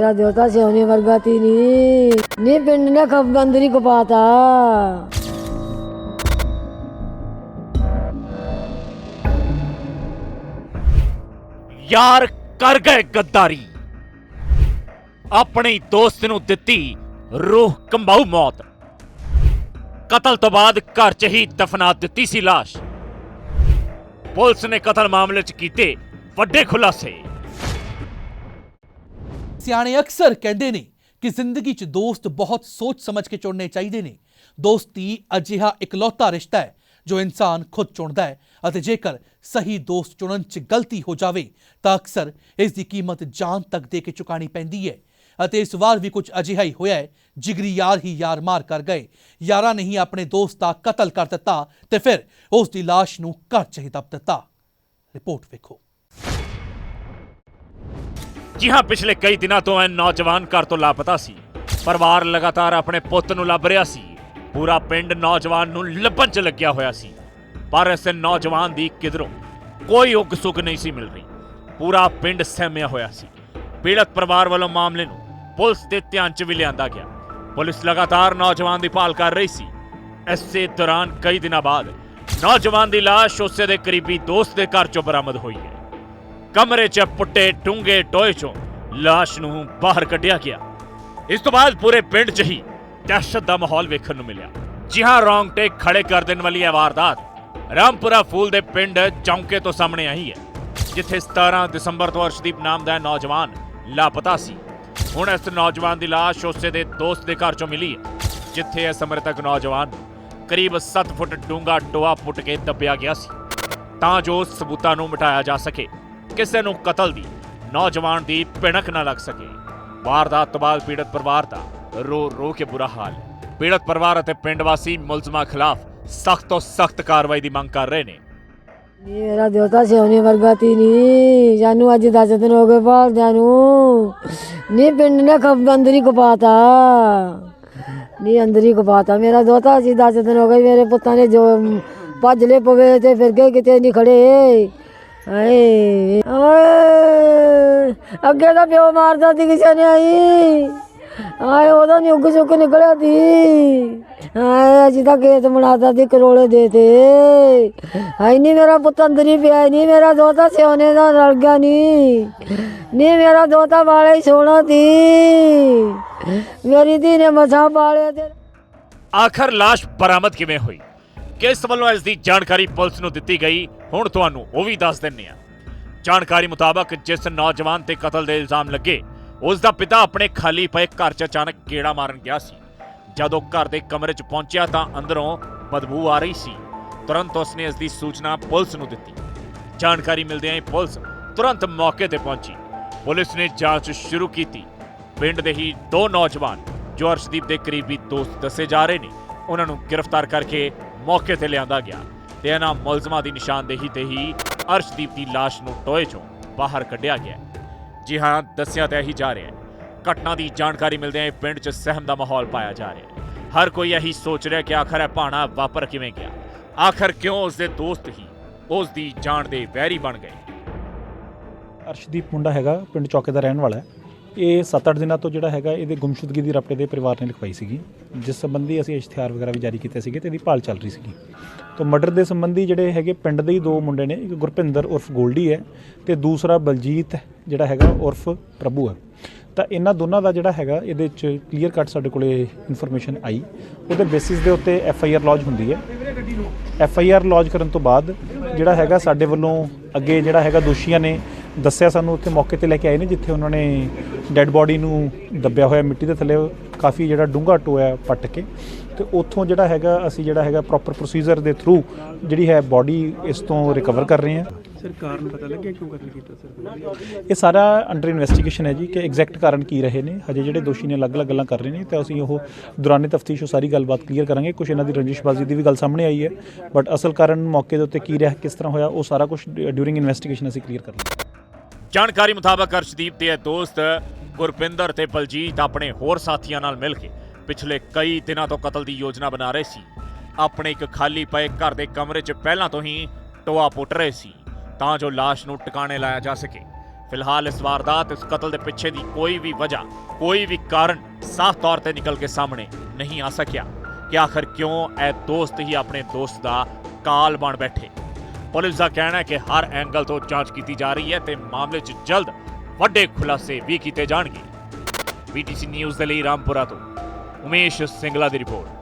ਮੇਰਾ ਦੇਵਤਾ ਸਿਉਣੇ ਵਰਗਾ ਤੀ ਨੀ। ਨੀ ਪਿੰਡ ਨੇ ਖੱਬ ਕਪਾਤਾ ਯਾਰ ਕਰ ਗਏ ਗੱਦਾਰੀ। ਆਪਣੇ ਦੋਸਤ ਨੂੰ ਦਿੱਤੀ ਰੂਹ ਕੰਬਾਊ ਮੌਤ। ਕਤਲ ਤੋਂ ਬਾਅਦ ਘਰ 'ਚ ਹੀ ਦਫਨਾ ਦਿੱਤੀ ਸੀ ਲਾਸ਼। ਪੁਲਿਸ ਨੇ ਕਤਲ ਮਾਮਲੇ 'ਚ ਕੀਤੇ ਵੱਡੇ ਖੁਲਾਸੇ। ਸਿਆਣੇ ਅਕਸਰ ਕਹਿੰਦੇ ਨੇ ਕਿ ਜ਼ਿੰਦਗੀ 'ਚ ਦੋਸਤ ਬਹੁਤ ਸੋਚ ਸਮਝ ਕੇ ਚੁਣਨੇ ਚਾਹੀਦੇ ਨੇ। ਦੋਸਤੀ ਅਜਿਹਾ ਇਕਲੌਤਾ ਰਿਸ਼ਤਾ ਹੈ ਜੋ ਇਨਸਾਨ ਖੁਦ ਚੁਣਦਾ ਹੈ ਅਤੇ ਜੇਕਰ ਸਹੀ ਦੋਸਤ ਚੁਣਨ 'ਚ ਗਲਤੀ ਹੋ ਜਾਵੇ, ਤਾਂ ਅਕਸਰ ਇਸ ਦੀ ਕੀਮਤ ਜਾਨ ਤੱਕ ਦੇ ਕੇ ਚੁਕਾਣੀ ਪੈਂਦੀ ਹੈ। ਅਤੇ ਇਸ ਵਾਰ ਵੀ ਕੁਝ ਅਜਿਹਾ ਹੀ ਹੋਇਆ ਹੈ, ਜਿਗਰੀ ਯਾਰ ਹੀ ਯਾਰ ਮਾਰ ਕਰ ਗਏ। ਯਾਰਾਂ ਨੇ ਹੀ ਆਪਣੇ ਦੋਸਤ ਦਾ ਕਤਲ ਕਰ ਦਿੱਤਾ ਤੇ ਫਿਰ ਉਸ ਦੀ ਲਾਸ਼ ਨੂੰ ਘਰ 'ਚ ਹੀ ਦੱਬ ਦਿੱਤਾ। ਰਿਪੋਰਟ ਵੇਖੋ। ਜੀ ਹਾਂ, ਪਿਛਲੇ ਕਈ ਦਿਨਾਂ ਤੋਂ ਇਹ ਨੌਜਵਾਨ ਘਰ ਤੋਂ ਲਾਪਤਾ ਸੀ। ਪਰਿਵਾਰ ਲਗਾਤਾਰ ਆਪਣੇ ਪੁੱਤ ਨੂੰ ਲੱਭ ਰਿਹਾ ਸੀ। ਪੂਰਾ ਪਿੰਡ ਨੌਜਵਾਨ ਨੂੰ ਲੱਭਣ 'ਚ ਲੱਗਿਆ ਹੋਇਆ ਸੀ। ਪਰ ਇਸ ਨੌਜਵਾਨ ਦੀ ਕਿਧਰੋਂ ਕੋਈ ਉਗ ਸੁਗ ਨਹੀਂ ਸੀ ਮਿਲ ਰਹੀ। ਪੂਰਾ ਪਿੰਡ ਸਹਿਮਿਆ ਹੋਇਆ ਸੀ। ਪੀੜਤ ਪਰਿਵਾਰ ਵੱਲੋਂ ਮਾਮਲੇ ਨੂੰ ਪੁਲਿਸ ਦੇ ਧਿਆਨ 'ਚ ਵੀ ਲਿਆਂਦਾ ਗਿਆ। ਪੁਲਿਸ ਲਗਾਤਾਰ ਨੌਜਵਾਨ ਦੀ ਭਾਲ ਕਰ ਰਹੀ ਸੀ। ਇਸੇ ਦੌਰਾਨ ਕਈ ਦਿਨਾਂ ਬਾਅਦ ਨੌਜਵਾਨ ਦੀ ਲਾਸ਼ ਉਸੇ ਦੇ ਕਰੀਬੀ ਦੋਸਤ ਦੇ ਘਰ 'ਚੋਂ ਬਰਾਮਦ ਹੋਈ ਹੈ। ਕਮਰੇ 'ਚ ਪੁੱਟੇ ਡੂੰਘੇ ਟੋਏ 'ਚੋਂ ਲਾਸ਼ ਨੂੰ ਬਾਹਰ ਕੱਢਿਆ ਗਿਆ। ਇਸ ਤੋਂ ਬਾਅਦ ਪੂਰੇ ਪਿੰਡ 'ਚ ਹੀ ਦਹਿਸ਼ਤ ਦਾ ਮਾਹੌਲ ਵੇਖਣ ਨੂੰ ਮਿਲਿਆ। ਜੀ ਹਾਂ ਰੌਂਗਟੇ ਖੜੇ ਕਰ ਦੇਣ ਵਾਲੀ ਇਹ ਵਾਰਦਾਤ ਰਾਮਪੁਰਾ ਫੂਲ ਦੇ ਪਿੰਡ ਚੌਂਕੇ ਤੋਂ ਸਾਹਮਣੇ ਆਈ ਹੈ, ਜਿੱਥੇ 17 ਦਸੰਬਰ ਤੋਂ ਅਰਸ਼ਦੀਪ ਨਾਮ ਦਾ ਨੌਜਵਾਨ ਲਾਪਤਾ ਸੀ। ਹੁਣ ਇਸ ਨੌਜਵਾਨ ਦੀ ਲਾਸ਼ ਉਸੇ ਦੇ ਦੋਸਤ ਦੇ ਘਰ 'ਚੋਂ ਮਿਲੀ ਹੈ, ਜਿੱਥੇ ਇਸ ਸਮਰਤਕ ਨੌਜਵਾਨ ਨੂੰ ਕਰੀਬ 7 ਫੁੱਟ ਡੂੰਘਾ ਟੋਆ ਪੁੱਟ ਕੇ ਦੱਬਿਆ ਗਿਆ ਸੀ, ਤਾਂ ਜੋ ਸਬੂਤਾਂ ਨੂੰ ਮਿਟਾਇਆ ਜਾ ਸਕੇ। ਕਿਸੇ ਨੂੰ ਕਤਲ ਦੀ, ਨੌਜਵਾਨ ਦੀ ਭਿਣਕ ਨਾ ਲੱਗ ਸਕੇ। ਵਾਰਦਾਤ ਤੋਂ ਬਾਅਦ ਪੀੜਤ ਪਰਿਵਾਰ ਦਾ ਰੋ ਰੋ ਕੇ ਬੁਰਾ ਹਾਲ। ਪੀੜਤ ਪਰਿਵਾਰ ਅਤੇ ਪਿੰਡ ਵਾਸੀ ਮੁਲਜ਼ਮਾਂ ਖਿਲਾਫ ਸਖਤ ਤੋਂ ਸਖਤ ਕਾਰਵਾਈ ਦੀ ਮੰਗ ਕਰ ਰਹੇ ਨੇ। ਮੇਰਾ ਦੇਵਤਾ ਸਿਉਣੇ ਵਰਗਾ ਤੀ ਨੀ, ਜਾਨੂੰ ਅੱਜ 10 ਦਿਨ ਹੋ ਗਏ ਭਾਲਦਿਆਂ ਨੂੰ। ਨੀ ਪਿੰਡ ਨੇ ਖੱਬ ਅੰਦਰ ਹੀ ਕਪਾਤਾ ਨੀ ਅੰਦਰ ਹੀ ਕਪਾਤਾ ਮੇਰਾ ਦੋਤਾ ਸੀ 10 ਦਿਨ ਹੋ ਗਏ ਮੇਰੇ ਪੁੱਤਾਂ ਨੇ ਜੋ ਭੱਜ ਲੈ ਪਵੇ ਤੇ ਫਿਰ ਗਏ ਕਿਤੇ ਨਹੀਂ ਖੜੇ। ਹਾਏ ਓਏ ਅੱਗੇ ਤਾਂ ਪਿਓ ਮਾਰਦਾ ਸੀ ਕਿਸੇ ਨੇ ਆਈ। ਆਏ, ਉਹਦਾ ਨਹੀਂ ਉੱਗ ਚੁੱਕ ਨਿਕਲਿਆ ਸੀ। ਆਏ ਅਜੀ ਤਾਂ ਖੇਤ ਬਣਾਤਾ ਸੀ ਕਰੋਲੇ ਦੇ ਤੇ। ਹਾਈ ਨਹੀਂ ਮੇਰਾ ਪੁੱਤ ਅੰਦਰ ਹੀ ਪਿਆ ਨਹੀਂ ਮੇਰਾ ਦੋਤਾ ਸਿਉਨੇ ਦਾ ਰਲ ਗਿਆ ਨਹੀਂ ਨਹੀਂ ਮੇਰਾ ਦੋਤਾ ਵਾਲੇ ਹੀ ਸੋਹਣਾ ਸੀ। ਮੇਰੀ ਧੀ ਨੇ ਮਸਾ ਪਾਲਿਆ ਤੇ ਆਖਰ ਲਾਸ਼ ਬਰਾਮਦ ਕਿਵੇਂ ਹੋਈ? ਕਿਸ ਵੱਲੋਂ ਇਸ ਦੀ ਜਾਣਕਾਰੀ ਪੁਲਿਸ ਨੂੰ ਦਿੱਤੀ ਗਈ? ਹੁਣ ਤੁਹਾਨੂੰ ਉਹ ਵੀ ਦੱਸ ਦਿੰਨੇ ਆ ਜਾਣਕਾਰੀ ਮੁਤਾਬਕ ਜਿਸ ਨੌਜਵਾਨ ਤੇ ਕਤਲ ਦੇ ਇਲਜ਼ਾਮ ਲੱਗੇ ਉਸ ਦਾ ਪਿਤਾ ਆਪਣੇ ਖਾਲੀ ਪਏ ਘਰ 'ਚ ਅਚਾਨਕ ਗੇੜਾ ਮਾਰਨ ਗਿਆ ਸੀ। ਜਦੋਂ ਘਰ ਦੇ ਕਮਰੇ 'ਚ ਪਹੁੰਚਿਆ ਤਾਂ ਅੰਦਰੋਂ ਬਦਬੂ ਆ ਰਹੀ ਸੀ। ਤੁਰੰਤ ਉਸਨੇ ਇਸ ਦੀ ਸੂਚਨਾ ਪੁਲਿਸ ਨੂੰ ਦਿੱਤੀ। ਜਾਣਕਾਰੀ ਮਿਲਦਿਆਂ ਹੀ ਪੁਲਿਸ ਤੁਰੰਤ ਮੌਕੇ ਤੇ ਪਹੁੰਚੀ। ਪੁਲਿਸ ਨੇ ਜਾਂਚ ਸ਼ੁਰੂ ਕੀਤੀ। ਪਿੰਡ ਦੇ ਹੀ ਦੋ ਨੌਜਵਾਨ ਜੋ ਅਰਸ਼ਦੀਪ ਦੇ ਕਰੀਬੀ ਦੋਸਤ ਦੱਸੇ ਜਾ ਰਹੇ ਨੇ, ਉਹਨਾਂ ਨੂੰ ਗ੍ਰਿਫਤਾਰ ਕਰਕੇ ਮੌਕੇ ਤੇ ਲਿਆਂਦਾ ਗਿਆ। ਤੇ ਇਹਨਾਂ ਮੁਲਜ਼ਮਾਂ ਦੀ ਨਿਸ਼ਾਨਦੇਹੀ ਤੇ ਹੀ ਅਰਸ਼ਦੀਪ ਦੀ ਲਾਸ਼ ਨੂੰ ਟੋਏ ਚੋਂ ਬਾਹਰ ਕੱਢਿਆ ਗਿਆ ਜੀ ਹਾਂ, ਦੱਸਿਆ ਤਾਂ ਇਹੀ ਜਾ ਰਿਹਾ ਹੈ। ਘਟਨਾ ਦੀ ਜਾਣਕਾਰੀ ਮਿਲਦਿਆਂ ਹੀ ਪਿੰਡ 'ਚ ਸਹਿਮ ਦਾ ਮਾਹੌਲ ਪਾਇਆ ਜਾ ਰਿਹਾ ਹੈ। ਹਰ ਕੋਈ ਇਹੀ ਸੋਚ ਰਿਹਾ ਕਿ ਆਖਰ ਇਹ ਭਾਣਾ ਵਾਪਰ ਕਿਵੇਂ ਗਿਆ? ਆਖਰ ਕਿਉਂ ਉਸ ਦੇ ਦੋਸਤ ਹੀ ਉਸ ਦੀ ਜਾਨ ਦੇ ਵੈਰੀ ਬਣ ਗਏ? ਅਰਸ਼ਦੀਪ ਮੁੰਡਾ ਹੈਗਾ, ਪਿੰਡ ਚੌਕੇ ਦਾ ਰਹਿਣ ਵਾਲਾ ਹੈ। ਇਹ 7-8 ਦਿਨਾਂ ਤੋਂ ਜਿਹੜਾ ਹੈਗਾ ਇਹਦੇ ਗੁੰਮਸ਼ੁਦਗੀ ਦੀ ਰਪਟੇ ਦੇ ਪਰਿਵਾਰ ਨੇ ਲਿਖਵਾਈ ਸੀਗੀ। ਜਿਸ ਸੰਬੰਧੀ ਅਸੀਂ ਇਸ਼ਤਿਹਾਰ ਵਗੈਰਾ ਵੀ ਜਾਰੀ ਕੀਤੇ ਸੀਗੇ ਤੇ ਇਹਦੀ ਭਾਲ ਚੱਲ ਰਹੀ ਸੀਗੀ। ਤੋਂ ਮਰਡਰ ਦੇ ਸੰਬੰਧੀ ਜਿਹੜੇ ਹੈਗੇ ਪਿੰਡ ਦੇ ਹੀ ਦੋ ਮੁੰਡੇ ਨੇ, ਇੱਕ ਗੁਰਪਿੰਦਰ ਉਰਫ ਗੋਲਡੀ ਹੈ ਤੇ ਦੂਸਰਾ ਬਲਜੀਤ ਜਿਹੜਾ ਹੈਗਾ ਉਰਫ ਪ੍ਰਭੂ ਹੈ। ਤਾਂ ਇਹਨਾਂ ਦੋਨਾਂ ਦਾ ਜਿਹੜਾ ਹੈਗਾ ਇਹਦੇ ਚ ਕਲੀਅਰ ਕੱਟ ਸਾਡੇ ਕੋਲੇ ਇਨਫੋਰਮੇਸ਼ਨ ਆਈ। ਉਹਦੇ ਬੇਸਿਸ ਦੇ ਉੱਤੇ ਐਫ ਆਈ ਆਰ ਲੌਜ ਹੁੰਦੀ ਹੈ। ਐਫ ਆਈ ਆਰ ਲੌਜ ਕਰਨ ਤੋਂ ਬਾਅਦ ਜਿਹੜਾ ਹੈਗਾ ਸਾਡੇ ਵੱਲੋਂ ਅੱਗੇ ਜਿਹੜਾ ਹੈਗਾ ਦੋਸ਼ੀਆਂ ਨੇ ਦੱਸਿਆ ਸਾਨੂੰ ਉੱਥੇ ਮੌਕੇ ਤੇ ਲੈ ਕੇ ਆਏ ਨੇ ਜਿੱਥੇ ਉਹਨਾਂ ਨੇ ਡੈੱਡ ਬੋਡੀ ਨੂੰ ਦੱਬਿਆ ਹੋਇਆ ਮਿੱਟੀ ਦੇ ਥੱਲੇ ਕਾਫੀ ਜਿਹੜਾ ਡੂੰਘਾ ਟੋਇਆ ਪੱਟ ਕੇ। ਤੇ ਉੱਥੋਂ ਜਿਹੜਾ ਹੈਗਾ ਅਸੀਂ ਜਿਹੜਾ ਹੈਗਾ ਪ੍ਰੋਪਰ ਪ੍ਰੋਸੀਜਰ ਦੇ ਥਰੂ ਜਿਹੜੀ ਹੈ ਬੋਡੀ ਇਸ ਤੋਂ ਰਿਕਵਰ ਕਰ ਰਹੇ ਹਾਂ। ਸਰ ਕਾਰਨ ਪਤਾ ਲੱਗਿਆ? ਕਿਉਂ ਕਤਲ ਕੀਤਾ ਸਰ? ਇਹ ਸਾਰਾ ਅੰਡਰ ਇਨਵੈਸਟੀਗੇਸ਼ਨ ਹੈ ਜੀ ਕਿ ਐਗਜ਼ੈਕਟ ਕਾਰਨ ਕੀ ਰਹੇ ਨੇ। ਹਜੇ ਜਿਹੜੇ ਦੋਸ਼ੀ ਨੇ ਅਲੱਗ-ਅਲੱਗ ਗੱਲਾਂ ਕਰ ਰਹੇ ਨੇ ਤਾਂ ਅਸੀਂ ਉਹ ਦੌਰਾਨੇ ਤਫਤੀਸ਼ ਉਹ ਸਾਰੀ ਗੱਲਬਾਤ ਕਲੀਅਰ ਕਰਾਂਗੇ। ਕੁਝ ਇਹਨਾਂ ਦੀ ਰੰਜਿਸ਼ਬਾਜ਼ੀ ਦੀ ਵੀ ਗੱਲ ਸਾਹਮਣੇ ਆਈ ਹੈ ਬਟ ਅਸਲ ਕਾਰਨ ਮੌਕੇ ਦੇ ਉੱਤੇ ਕੀ ਰਿਹਾ ਕਿਸ ਤਰ੍ਹਾਂ ਹੋਇਆ ਉਹ ਸਾਰਾ ਕੁਝ ਡਿਊਰਿੰਗ ਇਨਵੈਸਟੀਗੇਸ਼ਨ ਅਸੀਂ ਕਲੀਅਰ ਕਰ ਲਾਂਗੇ ਜਾਣਕਾਰੀ ਮੁਤਾਬਕ ਅਰਸ਼ਦੀਪ ਦੇ ਇਹ ਦੋਸਤ ਗੁਰਪਿੰਦਰ ਤੇ ਬਲਜੀਤ ਆਪਣੇ ਹੋਰ ਸਾਥੀਆਂ ਨਾਲ ਮਿਲ ਕੇ ਪਿਛਲੇ ਕਈ ਦਿਨਾਂ ਤੋਂ ਕਤਲ ਦੀ ਯੋਜਨਾ ਬਣਾ ਰਹੇ ਸੀ। ਆਪਣੇ ਇੱਕ ਖਾਲੀ ਪਏ ਘਰ ਦੇ ਕਮਰੇ 'ਚ ਪਹਿਲਾਂ ਤੋਂ ਹੀ ਟੋਆ ਪੁੱਟ ਰਹੇ ਸੀ, ਤਾਂ ਜੋ ਲਾਸ਼ ਨੂੰ ਟਿਕਾਣੇ ਲਾਇਆ ਜਾ ਸਕੇ। ਫਿਲਹਾਲ ਇਸ ਵਾਰਦਾਤ, ਇਸ ਕਤਲ ਦੇ ਪਿੱਛੇ ਦੀ ਕੋਈ ਵੀ ਵਜ੍ਹਾ, ਕੋਈ ਵੀ ਕਾਰਨ ਸਾਫ਼ ਤੌਰ ਤੇ ਨਿਕਲ ਕੇ ਸਾਹਮਣੇ ਨਹੀਂ ਆ ਸਕਿਆ। ਕਿ ਆਖਰ ਕਿਉਂ ਇਹ ਦੋਸਤ ਹੀ ਆਪਣੇ ਦੋਸਤ ਦਾ ਕਾਲ ਬਣ ਬੈਠੇ? ਪੁਲਿਸ ਦਾ ਕਹਿਣਾ ਹੈ ਕਿ ਹਰ ਐਂਗਲ ਤੋਂ ਜਾਂਚ ਕੀਤੀ ਜਾ ਰਹੀ ਹੈ ਤੇ ਮਾਮਲੇ 'ਚ ਜਲਦ ਵੱਡੇ ਖੁਲਾਸੇ ਵੀ ਕੀਤੇ ਜਾਣਗੇ। ਬੀਟੀਸੀ ਨਿਊਜ਼ ਦੇ ਲਈ ਰਾਮਪੁਰਾ ਤੋਂ ਉਮੇਸ਼ ਸਿੰਗਲਾ ਦੀ ਰਿਪੋਰਟ।